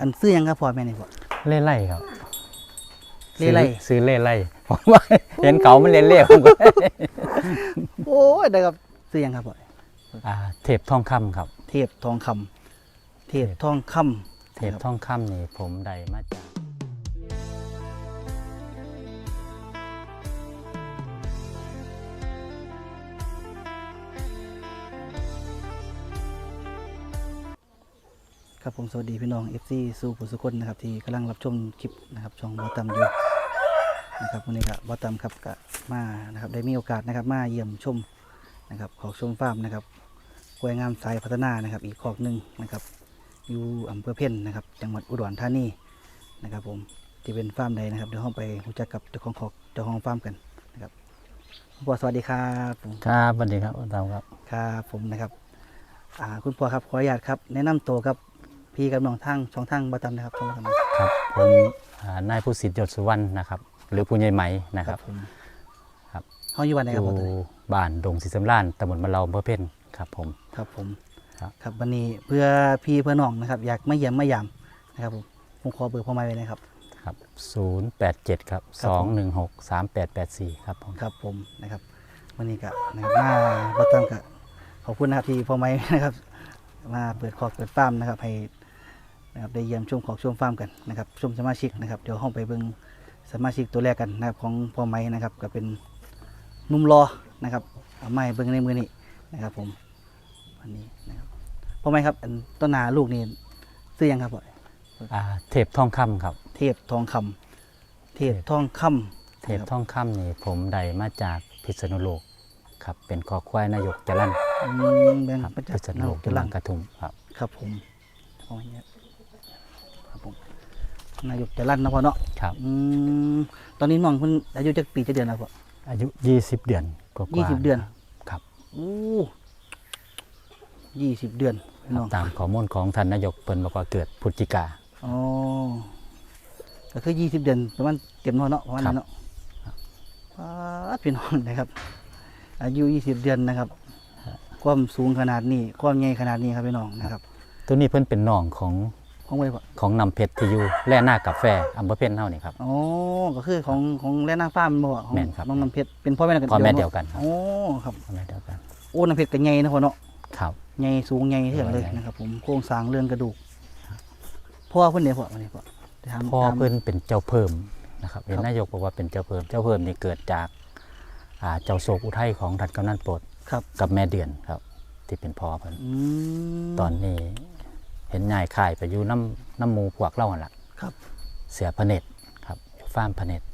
อันซื้อหยังครับพ่อแม่นี่พ่อ เล่ไล่ครับเล่ไล่ ซื้อซื้อเล่ไล่ผมว่าเห็นเขามันเล่เล่ผมก็โอ้ยได้ครับซื้อหยังครับพ่ออ่าเทพทองคำครับ เทพทองคำเทพทองคำ เทพทองคำนี่ผมได้มาจาก ครับผมสวัสดีพี่น้อง FC สู่ผู้สุคนนะครับที่กำลังรับชมคลิปนะครับช่องบอตามอยู่นะครับวันนี้ก็บอตามครับก็มานะครับได้มีโอกาสนะครับมาเยี่ยมชมนะครับขอกชมฟาร์มนะครับกล้วยงามสายพัฒนานะครับอีกขอกหนึ่งนะครับอยู่อำเภอเพ่นนะครับจังหวัดอุดรธานีนะครับผมจะเป็นฟาร์มใดนะครับเดี๋ยวเราไปรู้จักกับเจ้าของขอกเจ้าของฟาร์มกันนะครับคุณพ่อสวัสดีครับผมครับสวัสดีครับตามครับครับผมนะครับอ่าคุณพ่อครับขออนุญาตครับแนะนำตัวกับ พี่กับน้องทางช่องทางบอตามนะครับช่องทางครับผมอ่านายผู้สิทธิ์ยศสุวรรณนะครับ หรือผู้ใหญ่ไหมนะครับผมครับเขาอยู่วันไหนอครับยู่พ่อตัวนี้บ้านดงศรีสำรานตำบลมะเลาอำเภอเพ่นครับผม ครับผมครับ ครับวันนี้เพื่อพี่เพื่อน้องนะครับ อยากมาเยี่ยมมายามนะครับผมผมขอเบอร์พ่อไม้ไว้นะครับ ครับ087ครับครับผม 216 3884ครับผมครับผมนะครับวันนี้ก็นะครับมาบอตามกับขอบคุณนะครับที่พ่อไม้นะครับ มาเปิดคอกเปิดฟาร์มนะครับให้ นะครับได้เยี่ยมชมขอกชมฟาร์มกันนะครับชมสมาชิกนะครับเดี๋ยวห้องไปเบิ่งสมาชิกตัวแรกกันนะครับของพ่อไม้นะครับก็เป็นหนุ่มรอนะครับเอาไม้เบิ่งในมือนี้นะครับผมวันนี้นะครับพ่อไม้ครับอันต้นนาลูกนี่ซื้อยังครับพ่ออ่าเทพทองคำครับ เทพทองคำเทพทองคำเทพทองคำนี่ผมได้มาจากพิษณุโลกครับเป็นคอควายนายกจรันอืมแบ่งครับมาจาพิกษณุโลกจะจะลัลังงกระทุมครับ ครับผมเอาอย่างเงี้ยครับผม นายกจะลั่นนะพ่อเนาะครับ อืมตอนนี้น้องเพิ่นอายุจักปีจักเดือนแล้วพ่ออายุ20เดือนกว่าๆยี่สิบเดือนครับอู้ยี่สิบเดือนพี่ครัน้บองตามข้อมูลของท่านนายกเปิ้นบอกว่าเกิดพฤศจิกา อ๋อก็คือยี่สิบเดือนประมาณเต็มเนาะเนาะประมาณนั้นเนาะป้าดพี่น้องนะครับ อายุยี่สิบเดือนนะครับ ความสูงขนาดนี้ ความใหญ่ขนาดนี้ครับพี่น้องนะครับ ตัวนี้เพิ่นเป็นน้องของ ของไว้พ่อของนำเพชรที่อยู่แล่หน้ากาแฟอำเภอเพ่นเฮานี่ครับ อ๋อ ก็คือของของแร่นางฟ้ามันบ่ของแม่นครับ น้องน้ำเพชรเป็นพ่อแม่กันพ่อแม่เดียวกันครับโอ้ครับพ่อแม่เดียวกันโอ้น้ำเพชรก็ใหญ่นะพ่อเนาะครับ ใหญ่สูงใหญ่เท่าเลยใหญ่นะครับผมโครงสร้างเรื่องกระดูกพ่อเพิ่นเนี่ยพ่อวันนี้พ่อไปถามพ่อถามเพิ่นเป็นเจ้าเพิ่มนะครับเห็นครับนายกบอกว่าเป็นเจ้าเพิ่มเจ้าเพิ่มนี่เกิดจากอ่าเจ้าโศกอุทัยของท่านกำนันโปรดครับ กับแม่เดือนครับ ที่เป็นพ่อเพิ่นอืมตอนนี้ เห็นยายขายไปอยู่น้ำน้ำหมูพวกเล่าหั่นล่ะครับ เสือพระเนตรครับอยู่ฟาร์มพระเนตร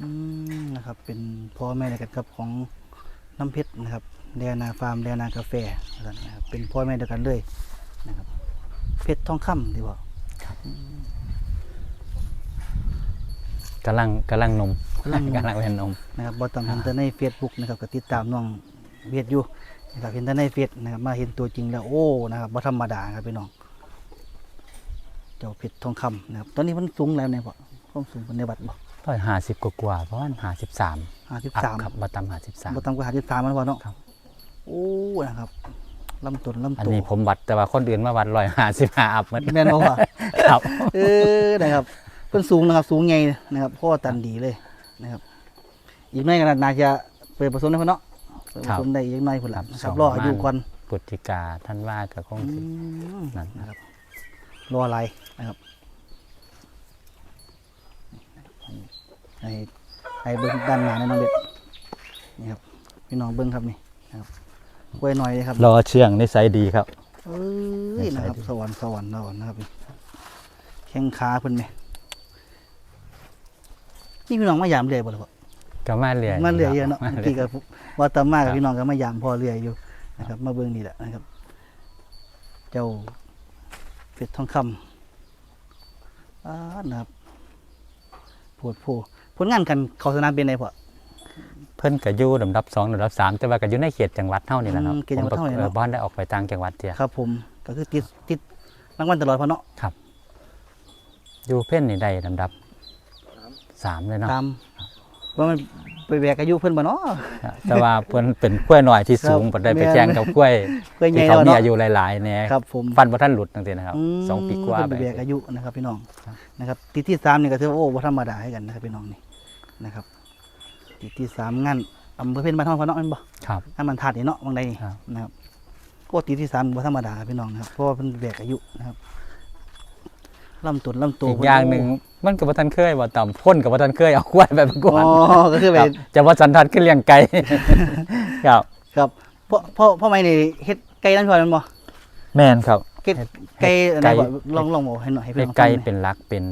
อืมนะครับ เป็นพ่อแม่เดียวกันครับของน้ำเพชรนะครับแดนาฟาร์มแดนากาแฟนะครับเป็นพ่อแม่เดียวกันเลยนะครับ เพชรทองคำดีบ่กำลังกำลังนมกำลังนม กำลังเป็นนม นะครับบอตามเห็นแต่ในเฟซบุ๊กนะครับก็ติดตามน้องเวียดอยู่ นะครับเห็นแต่ในเฟซนะครับมาเห็นตัวจริงแล้วโอ้นะครับบ่ธรรมดาครับพี่น้องเจ้าเพชรทองคำนะครับตอนนี้มันสูงแล้วเนี่ยพ่อความสูงเป็นในบัตรบ่ร้อยห้าสิบกว่าๆเพราะว่าห้าสิบสามห้าสิบสามครับมาตามห้าสิบสามบ่ต่ำกว่าห้าสิบสามมันบ่เนาะครับโอ้นะครับลำต้นลำอันตัวนี้ผมวัดแต่ว่าคนอื่นมาวัดร้อยห้าสิบห้าอัพหมดแม่นบ่ว่าครับเออนะครับเพิ่นสูงนะครับสูงใหญ่นะครับพ่อตันดีเลยนะครับอีกหน่อยก็น่าจะเปิดผสมได้พุ่นเนาะ เปิดผสมได้อีกหน่อยพุ่นล่ะนะครับรออายุก่อนปุติกาท่านว่ากับคงอืสิมนั่น นะครับรออะไรนะครับให้ให้เบิ้งด้านหน้าหนะน้องเด็ดนี่ครับพี่น้องเบิ้งครับนี่นะครับกล้วยหน่อยเลยครับรอเชื่องนิสัยดีครับ เอ้ยนะครับ สวรรค์สวรรค์สวรรค์นะครับนี่แข้งขาเพิ่นไหมนี่พี่น้องมายามเรื่อยบ่ล่ะพ่อ ก็มาเรียนมาเรื่อยเยอะเนาะมาเมื่อเรื่กี้อยกับว่าตามมากับครับพี่น้องก็มายามพ่อเรื่อยอยู่นะครับ มาเบิ้งนี่แหละนะครับ เจ้าเพชรทองคำอ่านะครับปวดโพผลงานกันเขาสนามเป็นไงพ่อเพิ่นก็อยู่ลำดับสองลำดับสามแต่ว่าก็อยู่ในเขตจังหวัดเท่านี่แหละครับอืมเขตจังหวัดเท่านี่ผมเนาะออบ้านได้ออกไปต่างจังหวัดเทียครับ ผมก็คือติดติดรางวัลตลอดพ่อเนาะครับอยู่เพ่นนี่ได้ลำดับสามเลยเนาะตาม ว่ามันไปไปแบกอายุเพิ่นบ่เนาะ แต่ว่าเพิ่นเป็นกล้วยหน่อยที่สูงครับบ่ได้ไปแม่นแข่งกับกล้วยเพิ่นใหญ่ที่เขาแล้วมีเนาะอายุหลายๆแน่ครับผมฟันบ่ทันหลุดจังซี่นะครับมสองปีกว่าเพิ่นไปไปแบกอายุนะครับพี่น้องครับนะครับติดที่สามนี่ก็ถือว่าโอ้บ่ธรรมดาให้กันนะครับพี่น้องนี่นะครับติดที่สามงานอำเภอเพ็ญบ้านทองพอเนาะแม่นบ่ครับงานมันทัดนี่เนาะบางใดนี่ครับนะครับก็ติดที่สามบ่ธรรมดาครับพี่น้องนะครับเพราะว่าเพิ่นแบกอายุนะครับ ลำต้นลำตัวอีกอย่างหนึ่งมันก็บ่ทันเคยบ่ต่ำพ่นก็บ่ทันเคยเอากล้วยไปประกวอ๋ดอก็คือไปครับจะว่าสันทัดขึ้นเลี้ยงไก่ครับ ครับพ่อพ่อพ่อไม่นี่เฮ็ดไก่นั่นพอแมันบ่แม่นครับเฮ็ดไก่อะไรไก่บ่ลองลองบอกให้หน่อยให้เป็พี่นน้องไก่ฟังหน่อยเป็นหลักเป็น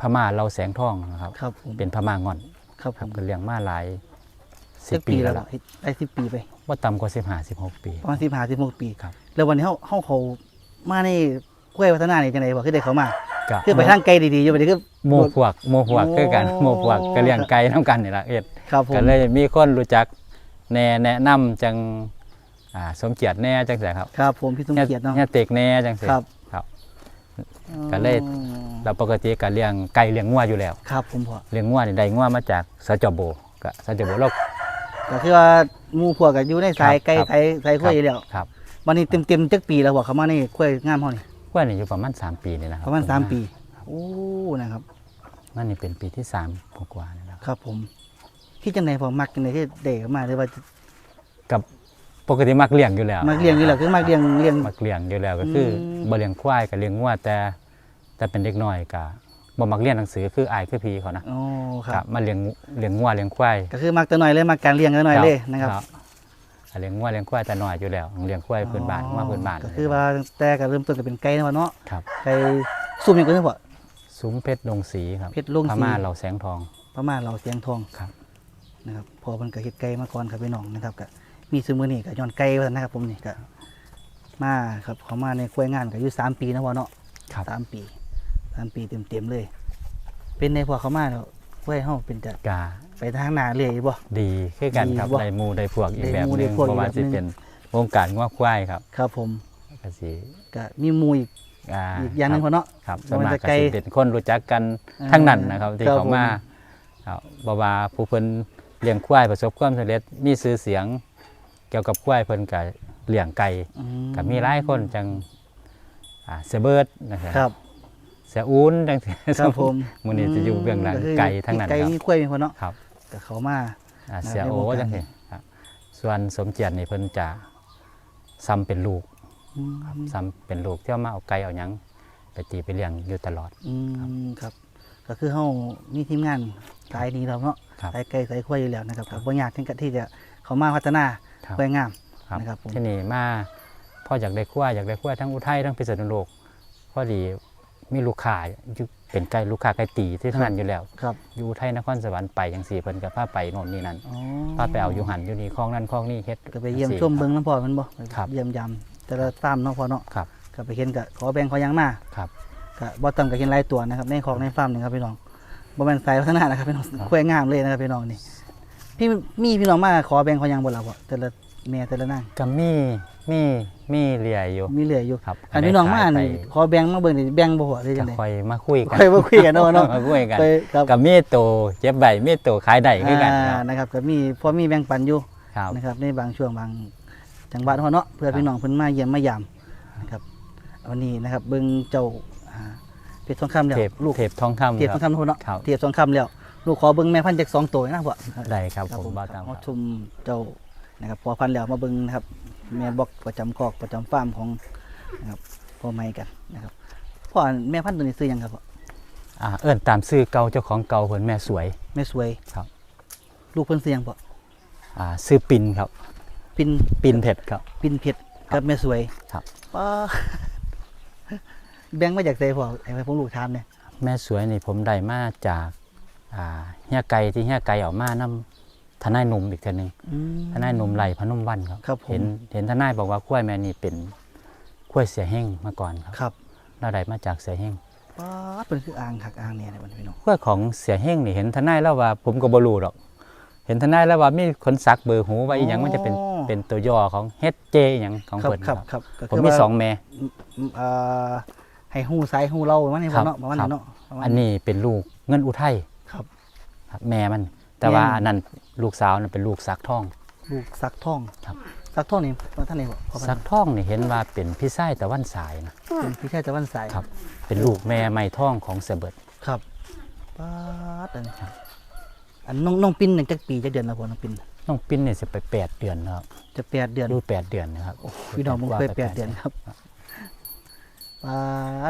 พม่าเราแสงทองนะครับครับผมเป็นพม่างอนครับผครับมก็เลี้ยงมาหลายสิสิบบปีปีแล้แล้ววล่ะล่ะเฮ็ดได้สิบปีไปว่าต่ำกว่าสิบห้าสิบหกปีประมาณสิบห้าสิบหกปีครับ แล้ววันนี้เฮาเฮาเขามาใน กล้วยพัฒนานี่จังไดบ่คือได้เขามาก็คือไปทางไกลดีๆอยู่บัดนี้คือ หมู่พวกหมู่พวกโอ้คือกันหมู่พวกก็เลี้ยงไก่น้ำกันนี่ละเอ็ดครับผมก็เลยมีคนรู้จักแนะแนะนำจังอ่าสมเกียรติแน่จังซี่ครับครับ ผมพี่สมเกียรติเนาะเนี่ยเตกแน่จังซี่ครับครับก็เลยอ๋อเราปกติก็เลี้ยงไก่เลี้ยงงัวอยู่แล้ว ครับผมพอเลี้ยงงัวนี่ได้งัวมาจากสจโบก็สจโบเราก็คือว่าหมู่พวกก็อยู่ในสายครับไก่ครับสายสายกล้วยอยู่แล้วครับวันนี้เต็มๆจักปีแล้วบ่เขามาในกล้วยงามเฮานี่ก ล้วยนี่อยู่ประมาณ3ปีนี่นะครัประมาณสามปี โอ้นะครับ นั่นนี่เป็นปีที่3กว่าๆนี่นะครับครับผมคิดจังไดพอมักจังไดที่เด็กมาหรือว่ากับปกติมักเลี้ยงอยู่แล้วมักเลี้ยงนี่แหละคือมักเลี้ยงเลี้ยง มักเลี้ยงอยู่แล้วก็คืออม บ่เลี้ยงควายก็เลี้ยงงัวแต่แต่เป็นเด็กน้อยก็บ่มักเรียนหนังสือคืออายคือพี่เขานะอ๋อคครัรับบมาเลี้ยงเลี้ยงงัวเลี้ยงควาย ก็คือมักแต่น้อยเลยมักการเลี้ยงแต่น้อยเลยนะครับ เลี้ยงงัวเลี้ยงควายแต่น้อยอยู่แล้วเลี้ยงควายพื้นบ้านงัวพื้นบ้านก็คือว่าแต่ก็เริ่มต้นก็เป็นไก่นะวะเนาะครับไก่ซุ่มอย่างก็ได้บ่ซุ้มเพชรลงสีครับเพชรลงสีพม่าเราแสงทองประมาณเราเสียงทองครับนะครับพอมันก็เฮ็ดไก่มาก่อนครับพี่น้องนะครับก็มีซื้อมือนี่ก็ย้อนไก่ว่าซั่นนะครับผมนี่ก็มาครับเขามาในควยงานก็อยู่สามปีนะวะเนาะครับสามปีสามปีเต็มๆเลย เป็นในพอเขามาแล้วควยเฮาเป็นจะกา ไปทางหน้าเลยบ่ ดีคือกันครับดีบ่ได้หมูได้พวกอีกได้แบบหมู่หได้นึงพวกเพราะว่าอีกแบบสิหนึ่ง เป็นวงการงัวควายครับครับผมก็สิก็มีหมูอีกอ่าอีกอย่างหนึงพอเนาะ ครับบ่สวนแม่นมากแต่ก็ไกลสิเป็นคนรู้จักกันอ่าทั้งนั้นนะครับ ที่ครับเขามาครับบ่ว่าผู้เพิ่นเลี้ยงควายประสบความสำเร็จมีชื่อเสียง เกี่ยวกับควายเพิ่นก็เลี้ยงไก่อืก็มีหลายคนจังอ่าเสยเบิร์ดนะครับครับ เสียอูนจังซี่ครับผมมื้อนี้จะอยู่เบื้องหลังก็คือไก่ทั้งนั้นไก่ครับ มีกล้วยมีคนเนาะครับ ก็เขามาอ่านะเสียในโอวงการจังซี่ครับส่วนสมเกียรตินี่เพิ่นจะซ้ำเป็นลูกอืมซ้ำเป็นลูกที่เอามาเอาไก่เอาหยังไปตีไปเลี้ยงอยู่ตลอด อืมครับ ก็คือเฮามีทีมงานสายนี้แล้วเนาะครับ สายไก่สายกล้วยอยู่แล้วนะครับก็บ่ยากที่ที่จะเขามาพัฒนาครับกล้วยงาม ครับนะครับผม ที่นี่มาพ่ออยากได้ขั้วอยากได้ขั้วทั้งอุทัยทั้งพิษณุโลกพอดีมีลูกค้าอยู่ เป็นไก่ลูกค้าไก่ตีที่ทำงานอยู่แล้วครับอยู่อุทัยนครสวรรค์ไปจังสี่เพิ่นก็พาไปโน่นนี่นั่นอ๋อพาไปเอาอยู่หันอยู่นี่คลองนั่นคลองนี่เฮ็ดก็ไปเยี่ยมจังชมเบิ่งน้ำพ่อมันบ่ครับเยี่ยมยามแต่ละฟาร์มเนาะพ่อเนาะครับก็ไปเห็นก็ขอแบ่งขอหยังมาครับก็บ่ต่ำก็เห็นหลายตัวนะครับในของในฟาร์มนี่ครับพี่น้องบ่แม่นสายพัฒนานะครับพี่น้องกล้วยงามเลยนะครับพี่น้องนี่พี่มีพี่น้องมาขอแบ่งขอหยังบ่ล่ะพ่อแต่ละแม่แต่ละนางก็มีมี มีเลียอยู่ มีเหลืออยู่ครับอันพี่น้องมาได้ขยนี่ขอแบ่งมาเบิ่งนี่แบ่งบ่พ่อหรือไปจัก็งได๋ค่อยมาคุยกันค่อยมาคุยกันเนาะเนาะมาคุยกันไปครับกับมีโตเจ็บใบมีโตขายได้คือกันคอ่ารับนะครับก็มีพอมีแบ่งปันอยู่ครับนะครับในบางช่วงบางจังหวัดเฮาเนาะเพื่อครับพี่น้องเพิ่นมาเยี่ยมมายามนะครับวันนี้นะครับเบิ่งเจ้าอ่าเพชรทองคำแล้วเทปลูกเทปทองคำเทียบคทรัอบงคำทุกคนเนาะครับเทียบทองคำแล้วลูกขอเบิ่งแม่พันธุ์จากสองตัวนะพ่อได้ครับครับผผมมบ้าตามคเอารับชมเจ้านะครับพอพันธุ์แล้วมาเบิ่งนะครับ แม่บอกประจำคอกประจำฟาร์มของนะครับพ่อไม้กันนะครับพ่อแม่พันธุ์ตัวนี้ซื้อหยังครับพ่ออ่าเอิ้นตามชื่อเก่าเจ้าของเก่าเพิ่นแม่สวย แม่สวยครับ ลูกเพิ่นซื้อหยังพ่ออ่าชื่อปินครับ ปินปินเผ็ดครับ ปินเพชรกับแม่สวยครับป้าแบ่งมาจากไสพ่อให้ผมลูกถามเนี่ยแม่สวยนี่ผมได้มาจากอ่าเฮียไก่ที่เฮียไก่เออกมานำ ทนายหนุ่มอีกทีนึงอืมทนายหนุ่มไหลพนมวันครับครับผมเห็นเห็นทนายบอกว่าข้วยแม่นี่เป็นข้วยเสียเฮงมาก่อนครับครับเราได้มาจากเสียเฮงป้าดเป็นคืออ่างคักอ่างเนี่ยนะพี่น้องข้วยของเสียเฮงนี่เห็นทนายแล้วว่าผมก็บ่รู้หรอก เห็นทนายแล้วว่ามีคนสักเบอร์หูไว้อีหยังมันจะเป็นเป็นตัวย่อของเฮดเจอหยังของครับเพิ่นคครัรับบครับก็ผมคือมีว่าสองแม่อืมเอ่อให้หูซ้ายหูเล่ามันนี่ครัพ่บเนาะประมาณครับนี้เนาะประมาณอันนี้เป็นลูกเงินอุทัยครับครับแม่มัน แต่ว่าแม่นอันนั้นลูกสาวนั่นเป็นลูกสักทอง ลูกซักทองครับซักทองนี่ว่าท่านไหนบอกขอสักทองนี่เห็นว่าเป็นพี่ชายตะวันสายนะเป็นพี่ชายตะวันสายครับ เป็นลูกแม่ไม้ทองของเสยเบิดครับป้าดอันอันน้องน้องปินหนึ่งจักปีจักเดือนแล้วพอน้องปินน้องปิ้นเนี่ยจะไปแปดเดือนนะครับ จะแปดเดือนดูแปดเดือนนะครับพี่น้องมึงว่าเคยไปแปดเดือนครับป้า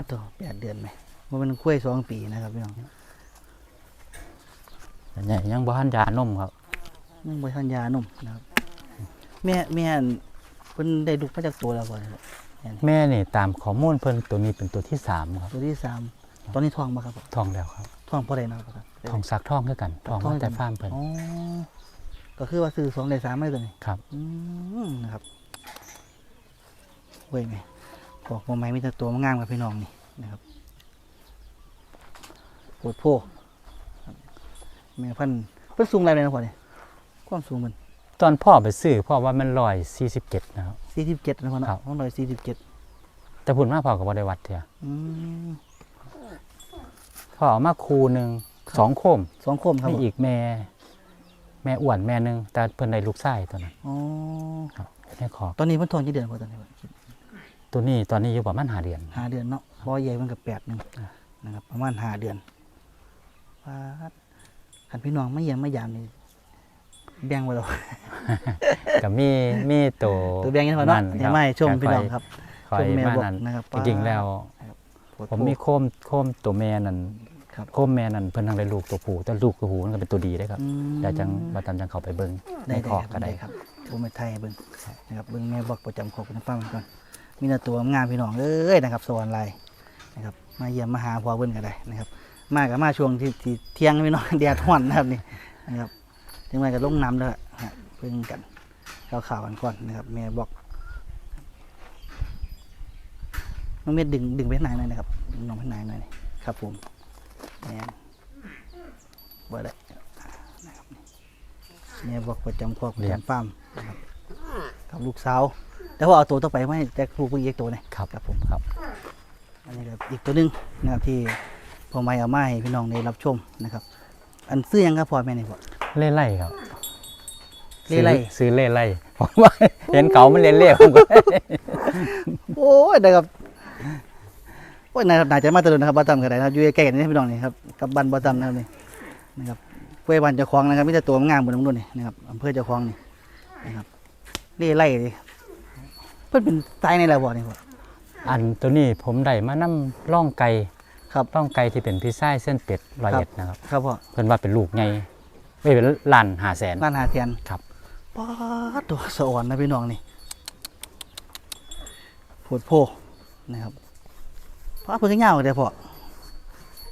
ดโถแปดเดือนไหมมันเป็นกล้วยสองปีนะครับพี่น้อง เนี่ยยังบ้านยานมครับยังบริทานยานุ่มนะครับ แม่แม่อันเพิ่นได้ลูกมาจากตัวแล้วก่อนครับแม่นี่ตามข้อมูลเพิ่นตัวนี้เป็นตัวที่สามครับ ตัวที่สามตอนนี้ท้องมาครับทองแล้วครับท้องเพราะอะไรนะครับทองสักทองคือกันทองมาแต่ฟาร์มเพิ่นอ๋อก็คือว่าซื้อสองได้สามไม่ตัวนี้ครับอืมนะครับเว้ยไงบอกว่าไม่มีแต่ตัวงามกับพี่น้องนี่นะครับปวดโพครับ แม่พันธุ์เพิ่นสูงอะไรเลยนะพ่อเนี่ยความสูงมันตอนพ่อไปซื้อพ่อว่ามันร้อยสี่สิบเจ็ดนะครับ สี่สิบเจ็ดนะพ่อเนาะครับห้องร้อยสี่สิบเจ็ดแต่พุ่นมาพ่อกับบริวัดเถอะอืม พ่อเอามาคูหนึ่งสองโคมสองโคมครับมีผมอีกแม่ แม่อ้วนแม่หนึงแต่เพิ่นได้ลูกชายตัวนั้นอ๋อครับแม่ขอบตอนนี้เพิ่นท้องกี่เดือนพ่อตอนนี้ตัวนี้ตอนนี้อยู่ประมาณหาเดือนห้าเดือนเนาะบ่ใหญ่มันกับแปดหนึ่งนะครับประมาณห้าเดือนปาด คันพี่น้องไม่เยี่ยมไม่ยามนี่แบ่งไว้แล้วกับมีมีตัวตัวแบ่งกันพอเนาะคเดี๋ยรัวบมาให้ชมก็พี่น้องครับคอยชมแม่มาบอกนั่นนะครับจริงๆแล้วปวดผมโพมีโคมโคมตัวแม่นั่นครับโคมแม่นั่นเพิ่นทางได้ลูกตัวผู้แต่ลูกตัวผู้มันก็เป็นตัวดีได้ครับอืมเดี๋ยวจังมาตามจังเข้าไปเบิ่งในได้คอกก็ได้ครับผมไปไทยให้เบิ่งนะครับเบิ่งแม่บอกประจำขอบคุณฟังก่อนมีแต่ตัวงามพี่น้องเอ้ยนะครับสวรรค์ลายนะครับมาเยี่ยมมาหาพ่อเบิ่งก็ได้นะครับ มากับมาช่วงที่ที่เที่ยงพี่น้องแดดร้อนนะครับนี่นะครับถึงมากับลงน้ำแล้วยฮะเพิ่งกันข่าวข่าวกันก่อนนะครับแม่บอกน้องเม็ดดึงดึงไปข้างในหน่อยนะครับดึงน้องไปข้างในหน่อยนี่ครับผมแม่นบ่ได้นะครับแม่บอกประจำครอบประจำฟาร์มนะครับกับลูกสาวแต่ว่าเอาตัวต่อไปไม่แต่ลูกผู้หญิงอีกตัวหนี่ครับครับผมครับ อันนี้ก็อีกตัวหนึงนะครับที่ พอไม่เอามาให้พี่น้องได้รับชมนะครับ อันซื้อยังครับพ่อแม่นี่พ่อเล่ไล่ครับเล่ไล่ซื้อซื้อเล่ไล่ผมว่าเห็นเขามันเล่เล่ผมก็ โอ้ยนะครับโอ้ยนายน่าจะมาตะลุนนะครับบ้านตำกันได้นะครับอยู่ใกล้ๆกันนี่พี่น้องนี่ครับกับบ้านบ้านตำนะครับนี่นะครับเพื่อบ้านเจ้าของนะครับมีแต่ตัวงามบนน้ำนุ่นนี่นะครับอำเภอเจ้าของนี่นะครับเล่ไล่ดิเพิ่นเป็นตายในแล้วบ่นี่พ่ออันตัวนี้ผมได้มานํร่องไก่ ครับร่องไก่ที่เป็นพี่ไส้เส้นเป็ดร้อยครับเอ็ดนะครับครับพ่อเพิ่นว่าเป็นลูกไงไม่เป็นล้านหาแสนร้านหาเทียนครับป้าดตัวสะอ่อนนะพี่น้องนี่โพดโพนะครับป้าดเพิ่นก็เหงาเลยพ่อ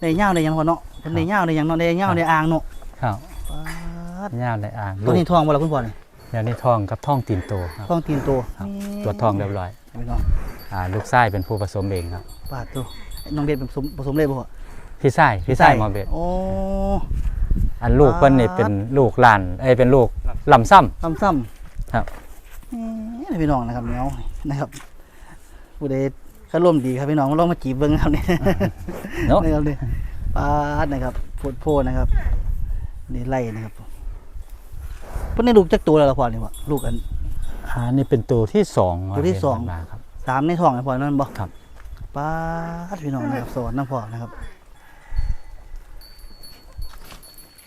ได้เหงาได้หยังพ่อเนาะเพิ่นได้เหงาได้หยังเนาะได้เหงาได้อ่างเนาะครับป้าดย่าในอ่างตัวนี้ทองบ่ล่ะคุณพ่อนี่เดี๋ยวนี้ทองกับทองตีนโตครับทองตีนโตครับนี่ตัวทองเรียบร้อยพี่น้องอ่าลูกไส้เป็นผู้ผสมเองครับป้าดตัว น้องเบ็ดผสมผสมเลยบ่พ่อพี่ไส้พี่ไส้หมอเบ็ดโอ้ อันลูกเพิ่นนี่เป็นลูกหลานเอ้ยเป็นลูกลำซ้ำ ซ้ำซ้ำครับ นี่พี่น้องนะครับเหนียวนะครับผู้ใดก็ร่วมดีครับพี่น้องลองมาจีบเบิ่งครับนี่เนาะ นะครับนี่ปาดนะครับโพดโพนะครับนี่ไล่นะครับเพิ่นได้ลูกจักตัวแล้วล่ะพ่อนี่บ่ลูกอันอ่านี่เป็นตัวที่สองตัวที่สองเห็นมาครับ สามในท้องไอ้พ่อนั่นบ่ครับ ปาดพี่น้องนะครับสอนน้ำพ่อนะครับ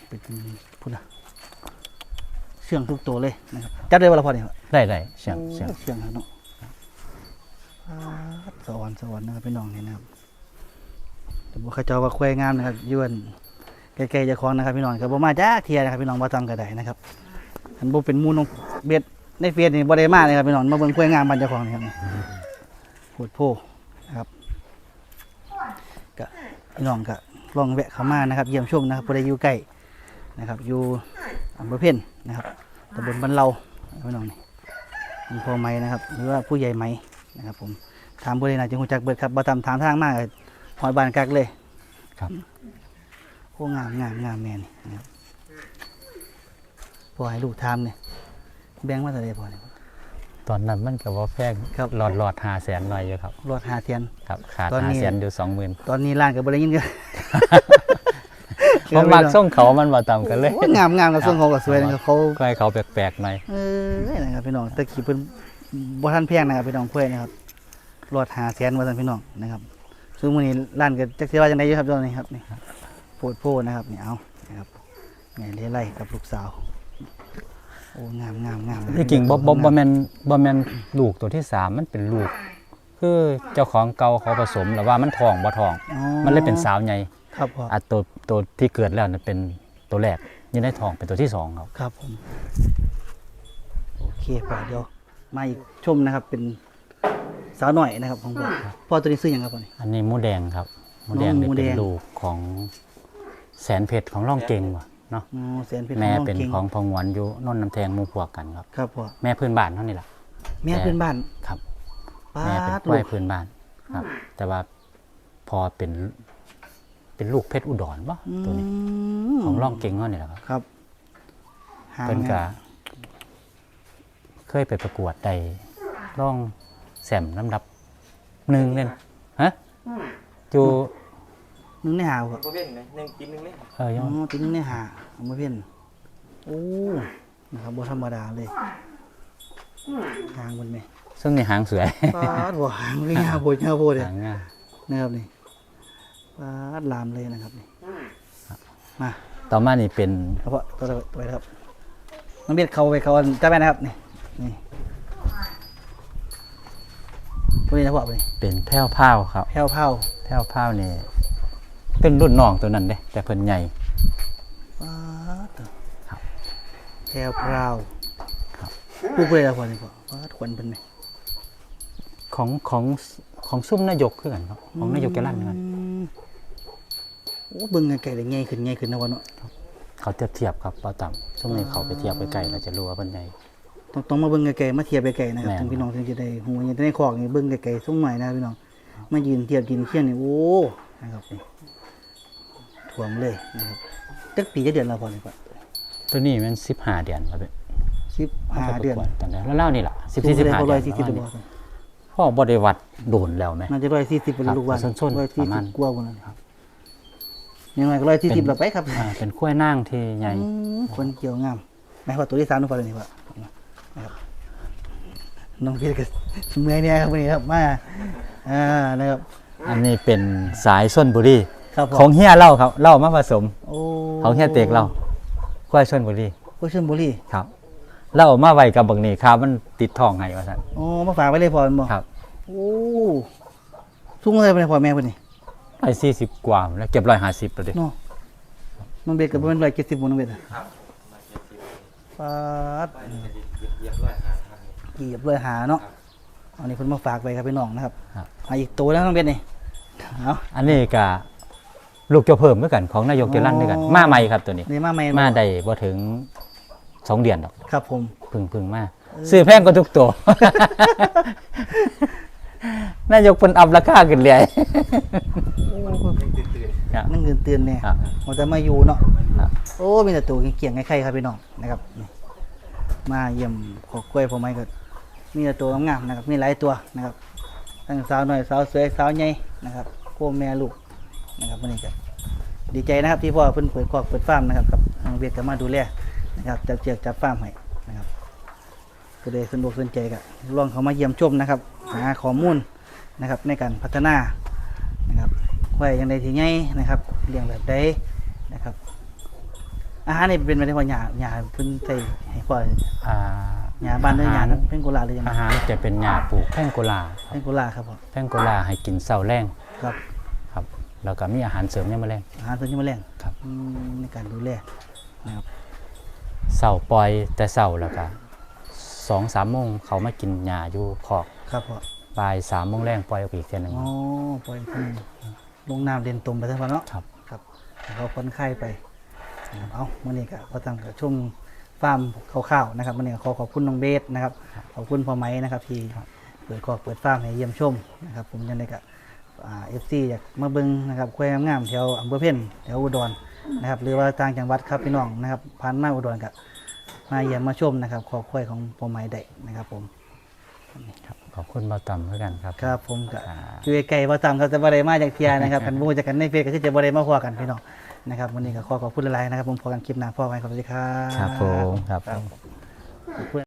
เป็นพุ่นน่ะเชื่องทุกตัวเลยนะครับจับได้บ่ล่ะพ่อนี่ได้ได้เสียงเสียงเชื่องครับเนาะปาดสวรรค์สวรรค์นะครับพี่น้องนี่นะครับแต่บ่เขาเจ้าว่าควายงามนะครับอยวนใกล้ๆเจะคลองนะครับพี่น้องครับบ่มาจ้าเทียนะครับพี่น้องบ่จำก็ได้นะครับอันบ่เป็นหมูน้องเบ็ดในเฟซนี่บ่ได้มาเลยครับพี่น้องมาเบิ่งควายงามบ้านเจ้าของนี่ครับนี่โหดโพนะครับ ก็พี่น้องก็ลองแวะเข้ามานะครับ เยี่ยมชมนะครับผู้ใดอยู่ใกล้นะครับอยู่อำเภอเพ่นนะครับตำบลบ้านเราพี่น้องนี่มีพ่อไหมนะครับ หรือว่าผู้ใหญ่ไหมนะครับ ผมถามผู้ใดน่าจะฮู้จักเบิดครับบ่ตามถามทางมากหอยบานกักเลยครับโอ้งามงามงามแม่นี่นะครับพอให้ลูกทำเนี่ยแบงค์มาแต่ใดพอเนี่ย ตอนนั้นมันก็บ่แพงครับหลอดหลอดหาแสนหน่อยอยู่ครับรอดหาเทียนครับขาดตอนหานี้แสนอยู่สองหมื่นตอนนี้ร้านกับบริยินกันผมมักส่งเขามันบ่ต่ำกันเลยโอ้งามงามกับส่วนเขาก็สวยนะครับเขาควายเขาแปลกๆหน่อยเออนะครับพี่น้องตะกี้เพิ่นบ่ทันแพงนะครับพี่น้องกล้วยนะครับรอดหาแสนว่าซั่นพี่น้องนะครับซึ่งมื้อนี้ร้านก็จักสิว่าจังไดอยู่ครับตอนนี้ครับนี่โพดโพดนะครับนี่เอานะครับไงเลี้ยไล่กับลูกสาวโอ้งามงามงามที่จริงบ่บ่บ่แม่นบ่แม่นลูกตัวที่สามมันเป็นลูก คือเจ้าของเก่าเขาผสมแล้วว่ามันท้องบ่ท้องอ๋อมันเลยเป็นสาวใหญ่ครับพ่ออะตัวตัวที่เกิดแล้วน่ะเป็นตัวแรกยังได้ท้องเป็นตัวที่สองครับครับผมโอเคพ่อเดี๋ยวมาอีกชมนะครับเป็นสาวหน่อยนะครับของพ่อพ่อตัวนี้ซื้อหยังครับพ่อนี่อันนี้หมูแดงครับหมูแดงน้องนี่หมูแดเป็นงลูกของแสนเพชรของร่องเก่งว่ะ เนาะอ๋อแสนเพชรแม่องเป็นก่ของพองหวนอยู่นนน้ำแทงหมูพวกกันครับ ครับพ่อแม่พื้นบ้านเท่านี้แหละแม่เพื่อนบ้านครับป้าแม่เป็นดกล้วยลูกพื้นบ้านครับ แต่ว่าพอเป็น เป็นลูกเพชรอุดรปะตัวนี้มของร่องเก่งเขานี่แหละครับครับหางเพิ่นก็งามเคยไปประกวดได้ร่องแสมลำดับหนึ่งเนี่ยฮะ จูนึงในหาวครับก็เว้นนะหนึ่งกินหนึ่งเลยเออยังอ๋อตีนึงในหาเอามาเพ่นโอ้นะครับบ่ธรรมดาเลยหางมันไหมซึ่งในหางสวยป้าดบ่หางนี่งาโบดงาโบดเลยหางงามนะครับนี่ป้าดลามเลยนะครับนี่มาต่อมานี่เป็นครับพ่อตัวตัวตัวนะครับน้องเบียดเขาไปเขาจ้าแม่นะครับนี่นี่ตัวนี้นะพ่อตัวนี้เป็นแพ้วพ้าวครับ แพ้วเผา แพ้วพ้าวนี่ เป็นรุ่นน้องตัวนั้นเด้แต่เพิ่นใหญ่ป้าดตัวครับแพ้วพราวครับปลูกเลยนะพ่อนี่พ่อป้าดขวัญเป็นไหมของของของซุ่มนายกคือกันครับของนายกแกลั่นคือกันอืมโอ้เบิ่งไกลๆเลยง่ายขึ้นง่ายขึ้นนะวะเนาะเขาเทียบเทียบครับเป้าต่ำช่วงนี้เขาไปเทียบไปไกลเราจะรู้ว่าเพิ่นใหญ่ต้องต้องมาเบิ่งไกลๆมาเทียบไกลๆนะครับแม่นถึงพี่น้องถึงจะได้หูอย่างในคอกนี่เบิ่งไกลๆสุ่มหน่อยนะพี่น้องมายืนเทียบยืนเคียงนี่โอ้นะครับนี่ถ่ วมเลยนะครับจักปีจะเดือนละพอนี่พ่อตัวนี้มัน15เดือนครับพี่สิบห้าไปประเดือนกวดตอนนั้นแล้วเล่านี่ล่ะสูง14เลย15พอเดืร้ออนยสี่สิบประเลยมาณบ่นี้พ่อบ่ได้วัดโดนแล้วไหมน่าจะร้อยสี่สิบเป็นครับลูกวันส้นๆร้อยสี่ประมาสิณบกว่าคนนั้นยังไงก็ร้อยสี่สิบเราไปครับอ่าเป็นกล้วยนางที่ใหญ่อืมคนเกี่ยวงามแม่ว่าตัวที่สามนู่นพอเลยนี่พ่อนะครับน้องพี่ก็เมื่อยเนี่ยครับวันนี้ครับมาอ่านะครับอันนี้เป็นสายส้นบุรี ครับผมของเฮียเล่าครับเล่ามาผสมโอ้ของเฮียเตกเล่าควายส้นบุรีโอ้ชลบุรีครับเล่ามาไว้กับบักนี่ครับ มันติดทองไงวะท่านโอ้มาฝากไว้เลยพ่อแม่นบ่ครับโอ้ทุ่งอะไรไปเลยพ่อแม่คนนี้ร้อยสี่สิบกว่าแล้วเก็บร้อยห้าสิบแล้วดิเนาะน้องเบ็ดกับเป็นร้อยเจ็ดสิบน้องเบ็ดอะครับปาดไปนี่จะเหยียบร้อยหาครับเหยียบเลยหาเนาะอันนี้เพิ่นมาฝากไว้ครับพี่น้องนะครับครับเอาอีกตัวแล้วน้องเบ็ดนี่เอาอันนี้ก็ ลูกเจ้าเพิ่มเหมือนกันของนายกเจรันด้วยกันอ๋อมาใหม่ครับตัวนี้ นี่มาใหม่มาได้บ่ถึงสองเดือนดอกครับผมเพึ่งเพึ่งมาซื้อแพงกว่าทุกตัวนายกเพิ่นอัพราคาขึ้นเลยโอ้ตื่นครับนั่งเงินเตือนเนี่ยครับมันจะมาอยู่เนาะครับโอ้มีแต่ตัวเกี่ยงๆไข่ๆครับพี่น้องนะครับนี่มาเยี่ยมขอกล้วยผมไม้ก็มีแต่ตัวงามๆนะครับ มีหลายตัวนะครับ ทั้งสาวหน่อยสาวสวยสาวใหญ่นะครับโคแม่ลูก นะครับวันนี้ก็ดีใจนะครับที่พ่อเพิ่นเปิดคอกเปิดฟาร์มนะครับกับทางเวียดก็มาดูแลนะครับจับเจียกจับฟาร์มให้นะครับก็เลยสนุกสนใจก็ลองเขามาเยี่ยมชมนะครับหาข้อมูลนะครับในการพัฒนานะครับไว้อย่างใดที่ใหญ่นะครับเลี้ยงแบบใดนะครับ อาหารนี่เป็นไปได้ว่าหยาหยาเพิ่นใส่ให้พ่ออ่า หยาบ้านหรือหยาอาหาร เป็นกุหลาบหรือยังไงอาหารจะเป็นหญ้าปลูกแพงโกลาเป็นกุหลาบครับพ่อแพงโกลาให้กินเช้าแรงครับครับ แล้วก็มีอาหารเสริมยามมื้อแรงอาหารเพิ่นยังมาแรงครับอืมในการดูแลนะครับเช้าปล่อยแต่เช้าแล้วก็สองสามโมงเขามากินหญ้าอยู่คอกครับพ่อบ่ายสามโมงแรงปล่อยออกอีกเทื่อหนึง อ๋อปล่อยขึ้นลงน้ำเด่นตมไปทั้งวันเนาะ ครับ ครับให้เขาพ้นไข้ไปนะครับเอามื้อนี้ก็พอตั้งกับช่วงฟาร์มคร่าวๆนะครับมื้อนี้ก็ขอขอบคุณน้องเบสนะครับ ขอบคุณพ่อไม้นะครับที่เปิดคอกเปิดฟาร์มให้เยี่ยมชมนะครับ ผมยังได้ก็ อ่า FC อยากมาเบิ่งนะครับควายงามๆแถวอำเภอเพ่นแถวอุดรนะครับหรือว่าต่างจังหวัดครับพี่น้องนะครับผ่านมาอุดรก็มาเยี่ยมมาชมนะครับคอกควายของพ่อไม้ได้นะครับผมครับขอบคุณเบาต่ำด้วยกันครับครับผมก็อ่าอยู่ไกลๆบ่ตามครับแต่บ่ได้มาจากเทียนะครับคันบ่รู้จักกันในเฟซก็คือจะบ่ได้มาพอกันพี่น้องนะครับวันนี้ก็ขอขอบคุณหลายๆนะครับผมพอกันคลิปหน้าพอกันครับสวัสดีครับครับผมครับครับ